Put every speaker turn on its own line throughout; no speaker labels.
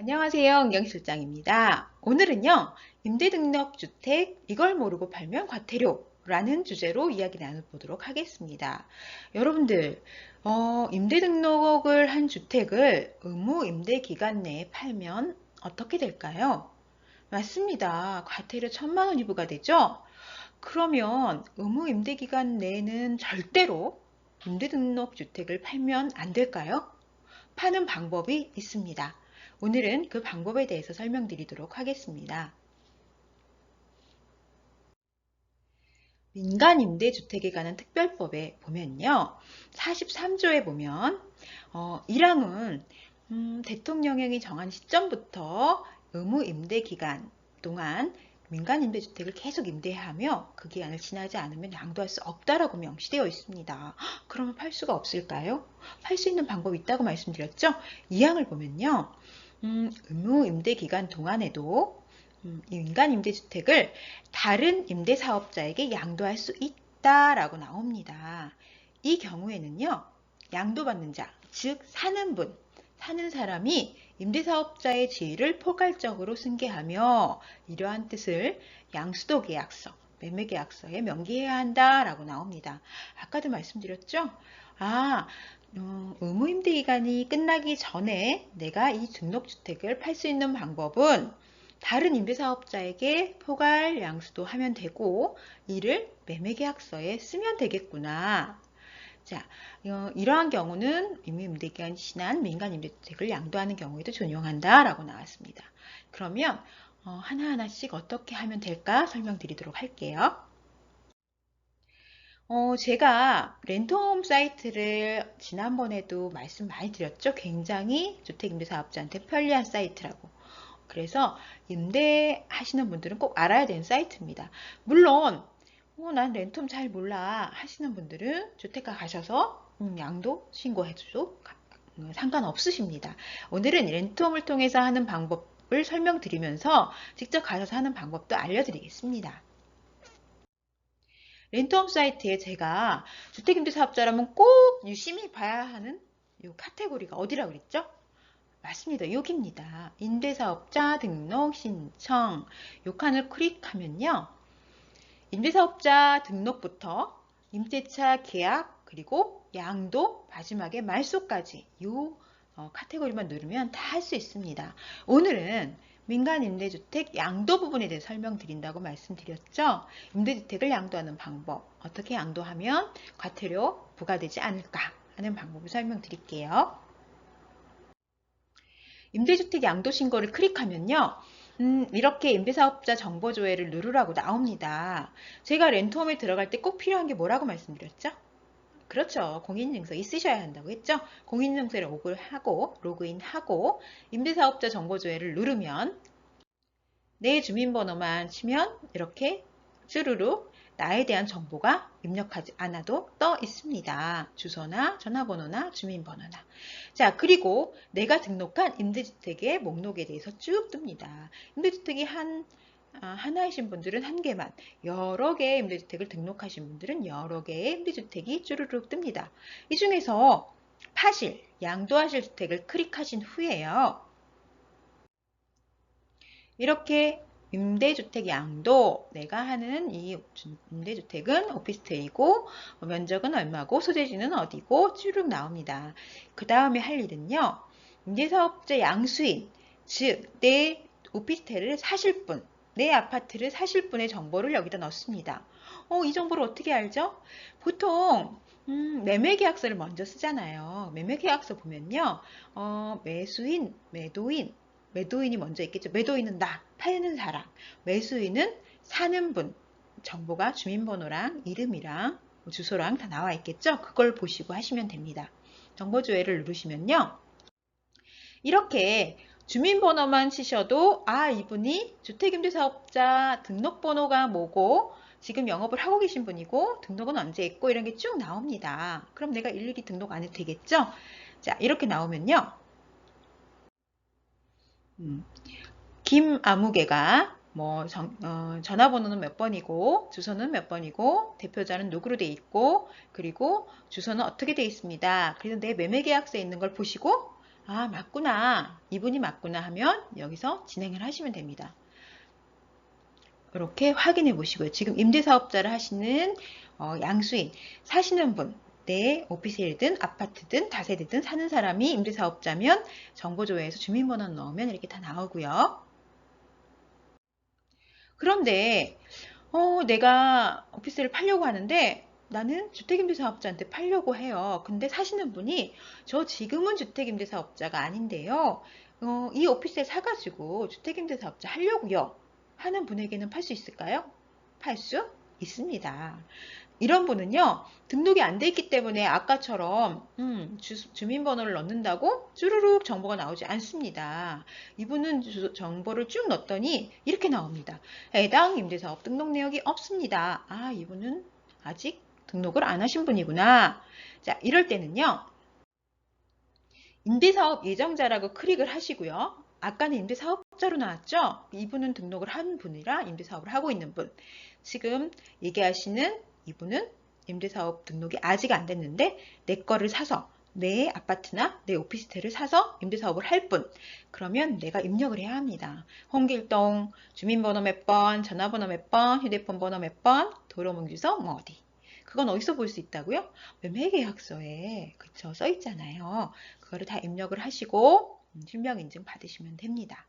안녕하세요. 은경실장입니다. 오늘은요. 임대등록주택 이걸 모르고 팔면 과태료 라는 주제로 이야기 나눠보도록 하겠습니다. 여러분들 어, 임대등록을 한 주택을 의무 임대기간 내에 팔면 어떻게 될까요? 맞습니다. 과태료 천만 원 이부가 되죠? 그러면 의무 임대기간 내에는 절대로 임대등록주택을 팔면 안 될까요? 파는 방법이 있습니다. 오늘은 그 방법에 대해서 설명드리도록 하겠습니다. 민간 임대주택에 관한 특별법에 보면요. 43조에 보면 어, 1항은 음, 대통령령이 정한 시점부터 의무 임대 기간 동안 민간 임대주택을 계속 임대하며 그 기간을 지나지 않으면 양도할 수 없다라고 명시되어 있습니다. 그러면 팔 수가 없을까요? 팔 수 있는 방법이 있다고 말씀드렸죠? 2항을 보면요. 음, 의무 임대 기간 동안에도 음, 민간 임대주택을 다른 임대사업자에게 양도할 수 있다라고 나옵니다. 이 경우에는요. 양도받는 자, 즉 사는 분, 사는 사람이 임대사업자의 지위를 포괄적으로 승계하며 이러한 뜻을 양수도 계약서, 매매 계약서에 명기해야 한다라고 나옵니다. 아까도 말씀드렸죠? 아, 어, 의무임대 기간이 끝나기 전에 내가 이 등록주택을 팔 수 있는 방법은 다른 임대사업자에게 포괄 양수도 하면 되고 이를 매매계약서에 쓰면 되겠구나. 자, 어, 이러한 경우는 의무임대기간이 지난 민간 임대주택을 양도하는 경우에도 준용한다 라고 나왔습니다. 그러면 어, 하나하나씩 어떻게 하면 될까 설명드리도록 할게요. 어, 제가 렌트홈 사이트를 지난번에도 말씀 많이 드렸죠. 굉장히 주택임대사업자한테 편리한 사이트라고. 그래서 임대하시는 분들은 꼭 알아야 되는 사이트입니다. 물론 어, 난 렌트홈 잘 몰라 하시는 분들은 주택가 가셔서 음, 양도 신고해줘도 음, 상관없으십니다. 오늘은 렌트홈을 통해서 하는 방법을 설명드리면서 직접 가셔서 하는 방법도 알려드리겠습니다. 렌트홈 사이트에 제가 주택임대 사업자라면 꼭 유심히 봐야 하는 이 카테고리가 어디라고 그랬죠? 맞습니다. 여기입니다. 임대사업자 등록 신청 요 칸을 클릭하면요. 임대사업자 등록부터 임대차 계약 그리고 양도 마지막에 말소까지 요 어, 카테고리만 누르면 다 할 수 있습니다. 오늘은 민간 임대주택 양도 부분에 대해 설명드린다고 말씀드렸죠. 임대주택을 양도하는 방법, 어떻게 양도하면 과태료 부과되지 않을까 하는 방법을 설명드릴게요. 임대주택 양도 신고를 클릭하면요. 음, 이렇게 임대사업자 정보조회를 누르라고 나옵니다. 제가 렌트홈에 들어갈 때 꼭 필요한 게 뭐라고 말씀드렸죠? 그렇죠. 공인증서 있으셔야 한다고 했죠. 공인증서를 오글하고 로그인하고 임대사업자 정보조회를 누르면 내 주민번호만 치면 이렇게 쭈루루 나에 대한 정보가 입력하지 않아도 떠 있습니다. 주소나 전화번호나 주민번호나. 자, 그리고 내가 등록한 임대주택의 목록에 대해서 쭉 뜹니다. 임대주택이 한 아, 하나이신 분들은 한 개만, 여러 개의 임대주택을 등록하신 분들은 여러 개의 임대주택이 쭈르륵 뜹니다. 이 중에서 파실, 양도하실 주택을 클릭하신 후에요. 이렇게 임대주택 양도 내가 하는 이 임대주택은 오피스텔이고 면적은 얼마고 소재지는 어디고 쭈르륵 나옵니다. 그 다음에 할 일은요. 임대사업자 양수인 즉 내 오피스텔을 사실 분, 내 아파트를 사실 분의 정보를 여기다 넣습니다. 어, 이 정보를 어떻게 알죠? 보통 음, 매매계약서를 먼저 쓰잖아요. 매매계약서 보면요. 어, 매수인, 매도인, 매도인이 먼저 있겠죠. 매도인은 나, 파는 사람. 매수인은 사는 분. 정보가 주민번호랑 이름이랑 주소랑 다 나와 있겠죠. 그걸 보시고 하시면 됩니다. 정보 조회를 누르시면요. 이렇게 주민번호만 치셔도 아 이분이 주택임대사업자 등록번호가 뭐고 지금 영업을 하고 계신 분이고 등록은 언제 했고 이런 게 쭉 나옵니다. 그럼 내가 일일이 등록 안 해도 되겠죠? 자 이렇게 나오면요. 음, 김아무개가 뭐 정, 어, 전화번호는 몇 번이고 주소는 몇 번이고 대표자는 누구로 돼 있고 그리고 주소는 어떻게 돼 있습니다. 그래서 내 매매계약서에 있는 걸 보시고 아, 맞구나. 이분이 맞구나 하면 여기서 진행을 하시면 됩니다. 이렇게 확인해 보시고요. 지금 임대사업자를 하시는 어, 양수인, 사시는 분, 내 오피스이든 아파트든 다세대든 사는 사람이 임대사업자면 정보조회에서 주민번호 넣으면 이렇게 다 나오고요. 그런데 어, 내가 오피스를 팔려고 하는데 나는 주택임대사업자한테 팔려고 해요. 근데 사시는 분이 저 지금은 주택임대사업자가 아닌데요. 어, 이 오피스를 사가지고 주택임대사업자 하려고요. 하는 분에게는 팔 수 있을까요? 팔 수 있습니다. 이런 분은요 등록이 안 돼 있기 때문에 아까처럼 음, 주, 민번호를 넣는다고 쭈루룩 정보가 나오지 않습니다. 이분은 주, 정보를 쭉 넣었더니 이렇게 나옵니다. 해당 임대사업 등록 내역이 없습니다. 아 이분은 아직 등록을 안 하신 분이구나. 자 이럴 때는요 임대사업 예정자라고 클릭을 하시고요. 아까는 임대사업자로 나왔죠? 이분은 등록을 한 분이라 임대사업을 하고 있는 분. 지금 얘기하시는 이분은 임대사업 등록이 아직 안 됐는데 내 거를 사서 내 아파트나 내 오피스텔을 사서 임대사업을 할 분. 그러면 내가 입력을 해야 합니다. 홍길동, 주민번호 몇 번, 전화번호 몇 번, 휴대폰 번호 몇 번, 도로명주소 뭐 어디. 그건 어디서 볼 수 있다고요? 매매계약서에 그쵸 써 있잖아요. 그거를 다 입력을 하시고 실명인증 받으시면 됩니다.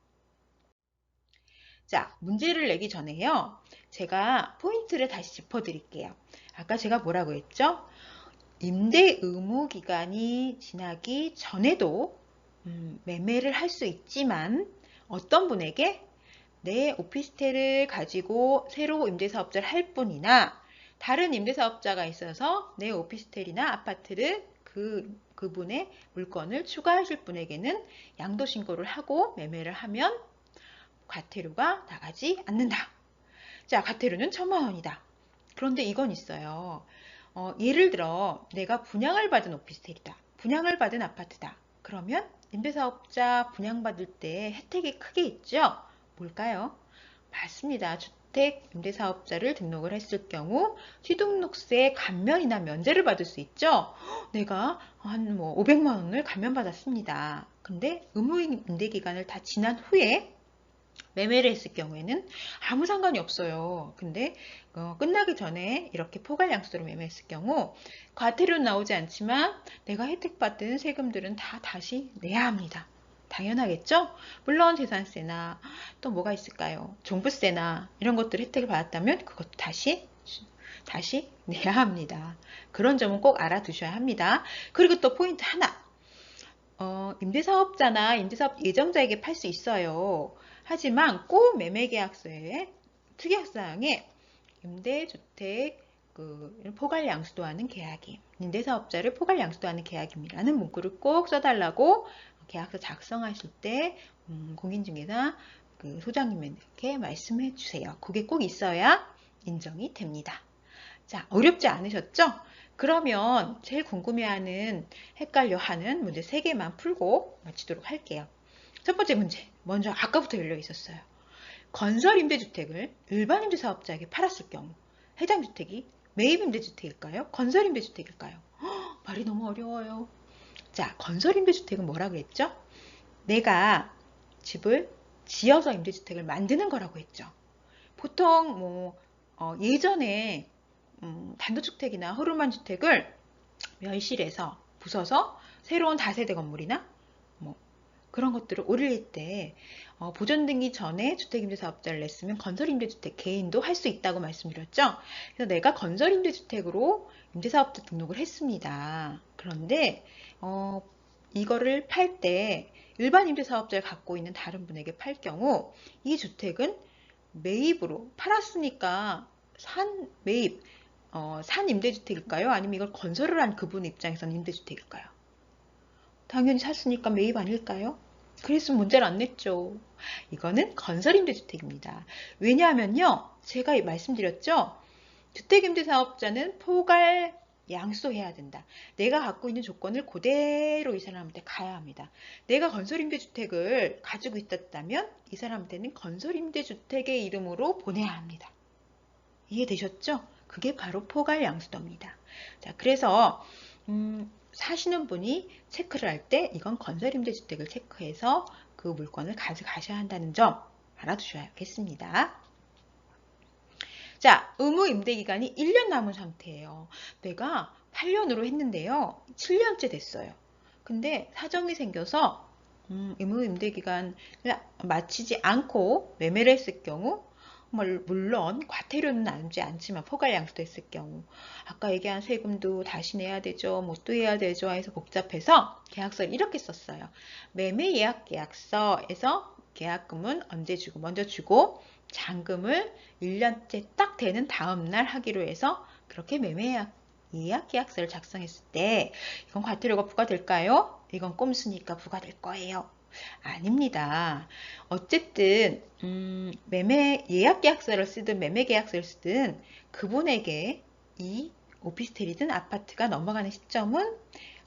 자, 문제를 내기 전에요. 제가 포인트를 다시 짚어드릴게요. 아까 제가 뭐라고 했죠? 임대 의무 기간이 지나기 전에도 음, 매매를 할 수 있지만 어떤 분에게 내 오피스텔을 가지고 새로 임대사업자를 할 뿐이나 다른 임대사업자가 있어서 내 오피스텔이나 아파트를 그 그분의 물건을 추가하실 분에게는 양도 신고를 하고 매매를 하면 과태료가 나가지 않는다. 자, 과태료는 천만 원이다. 그런데 이건 있어요. 어, 예를 들어 내가 분양을 받은 오피스텔이다. 분양을 받은 아파트다. 그러면 임대사업자 분양받을 때 혜택이 크게 있죠? 뭘까요? 맞습니다. 주택 임대사업자를 등록을 했을 경우 취등록세 감면이나 면제를 받을 수 있죠. 내가 한 뭐 500만 원을 감면받았습니다. 근데 의무 임대 기간을 다 지난 후에 매매를 했을 경우에는 아무 상관이 없어요. 근데 어, 끝나기 전에 이렇게 포괄 양수로 매매했을 경우 과태료는 나오지 않지만 내가 혜택받은 세금들은 다 다시 내야 합니다. 당연하겠죠? 물론 재산세나 또 뭐가 있을까요? 종부세나 이런 것들 혜택을 받았다면 그것도 다시 다시 내야 합니다. 그런 점은 꼭 알아두셔야 합니다. 그리고 또 포인트 하나. 어, 임대사업자나 임대사업 예정자에게 팔 수 있어요. 하지만 꼭 매매계약서에 특약사항에 임대주택 그 포괄 양수도하는 계약임, 임대사업자를 포괄 양수도하는 계약임이라는 문구를 꼭 써달라고 계약서 작성하실 때 음, 공인중개사 그 소장님에게 말씀해 주세요. 그게 꼭 있어야 인정이 됩니다. 자, 어렵지 않으셨죠? 그러면 제일 궁금해하는 헷갈려하는 문제 3개만 풀고 마치도록 할게요. 첫 번째 문제, 먼저 아까부터 열려 있었어요. 건설 임대주택을 일반 임대사업자에게 팔았을 경우 해당 주택이 매입 임대주택일까요? 건설 임대주택일까요? 허, 말이 너무 어려워요. 자, 건설 임대주택은 뭐라고 했죠? 내가 집을 지어서 임대주택을 만드는 거라고 했죠. 보통 뭐 어, 예전에 음, 단독주택이나 허름한 주택을 멸실해서 부숴서 새로운 다세대 건물이나 뭐 그런 것들을 올릴 때 어, 보존등기 전에 주택임대사업자를 냈으면 건설임대주택 개인도 할 수 있다고 말씀드렸죠. 그래서 내가 건설임대주택으로 임대사업자 등록을 했습니다. 그런데 어, 이거를 팔 때 일반 임대사업자를 갖고 있는 다른 분에게 팔 경우 이 주택은 매입으로 팔았으니까 산 매입 어, 산 임대주택일까요? 아니면 이걸 건설을 한 그분 입장에서는 임대주택일까요? 당연히 샀으니까 매입 아닐까요? 그랬으면 문제를 안 냈죠. 이거는 건설임대주택입니다. 왜냐하면요. 제가 말씀드렸죠. 주택임대사업자는 포괄 양수해야 된다. 내가 갖고 있는 조건을 그대로 이 사람한테 가야 합니다. 내가 건설임대주택을 가지고 있었다면 이 사람한테는 건설임대주택의 이름으로 보내야 합니다. 이해되셨죠? 그게 바로 포괄 양수도입니다. 자, 그래서 음, 사시는 분이 체크를 할 때 이건 건설임대주택을 체크해서 그 물건을 가져가셔야 한다는 점 알아두셔야겠습니다. 자, 의무 임대 기간이 1년 남은 상태예요. 내가 8년으로 했는데요. 7년째 됐어요. 근데 사정이 생겨서 음, 의무 임대 기간을 마치지 않고 매매를 했을 경우 물론 과태료는 나누지 않지만 포괄 양수됐을 경우 아까 얘기한 세금도 다시 내야 되죠. 뭐 또 해야 되죠. 해서 복잡해서 계약서를 이렇게 썼어요. 매매 예약 계약서에서 계약금은 언제 주고 먼저 주고 잔금을 1년째 딱 되는 다음 날 하기로 해서 그렇게 매매 예약, 예약 계약서를 작성했을 때 이건 과태료가 부과될까요? 이건 꼼수니까 부과될 거예요. 아닙니다. 어쨌든 음, 매매 예약 계약서를 쓰든 매매 계약서를 쓰든 그분에게 이 오피스텔이든 아파트가 넘어가는 시점은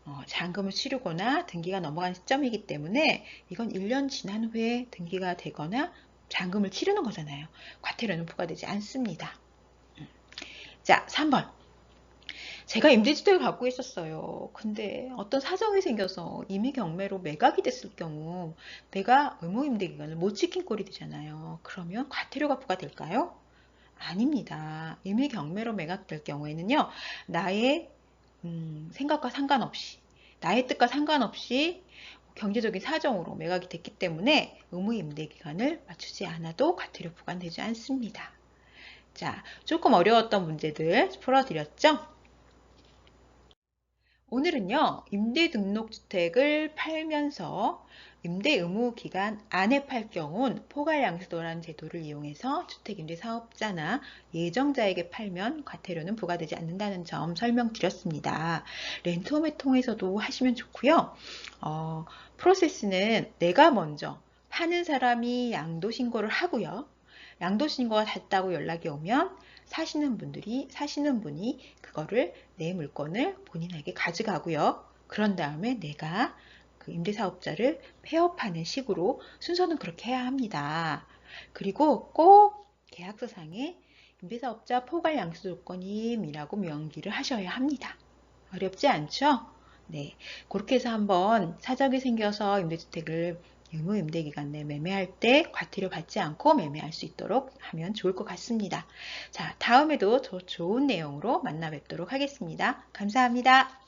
어, 잔금을 치르거나 등기가 넘어가는 시점이기 때문에 이건 1년 지난 후에 등기가 되거나 잔금을 치르는 거잖아요. 과태료는 부과되지 않습니다. 음. 자, 3번. 제가 임대주택을 갖고 있었어요. 근데 어떤 사정이 생겨서 임의 경매로 매각이 됐을 경우 내가 의무 임대 기간을 못 지킨 꼴이 되잖아요. 그러면 과태료가 부과될까요? 아닙니다. 임의 경매로 매각될 경우에는요. 나의 음, 생각과 상관없이 나의 뜻과 상관없이 경제적인 사정으로 매각이 됐기 때문에 의무 임대 기간을 맞추지 않아도 과태료 부과되지 않습니다. 자, 조금 어려웠던 문제들 풀어드렸죠? 오늘은요, 임대등록주택을 팔면서 임대 의무 기간 안에 팔 경우는 포괄양수도라는 제도를 이용해서 주택임대 사업자나 예정자에게 팔면 과태료는 부과되지 않는다는 점 설명드렸습니다. 렌트홈을 통해서도 하시면 좋고요. 어, 프로세스는 내가 먼저 파는 사람이 양도신고를 하고요. 양도신고가 됐다고 연락이 오면 사시는 분들이 사시는 분이 그거를 내 물건을 본인에게 가져가고요. 그런 다음에 내가 그 임대사업자를 폐업하는 식으로 순서는 그렇게 해야 합니다. 그리고 꼭 계약서상에 임대사업자 포괄 양수 조건임이라고 명기를 하셔야 합니다. 어렵지 않죠? 네, 그렇게 해서 한번 사정이 생겨서 임대주택을 의무 임대기간 내 매매할 때 과태료 받지 않고 매매할 수 있도록 하면 좋을 것 같습니다. 자, 다음에도 더 좋은 내용으로 만나 뵙도록 하겠습니다. 감사합니다.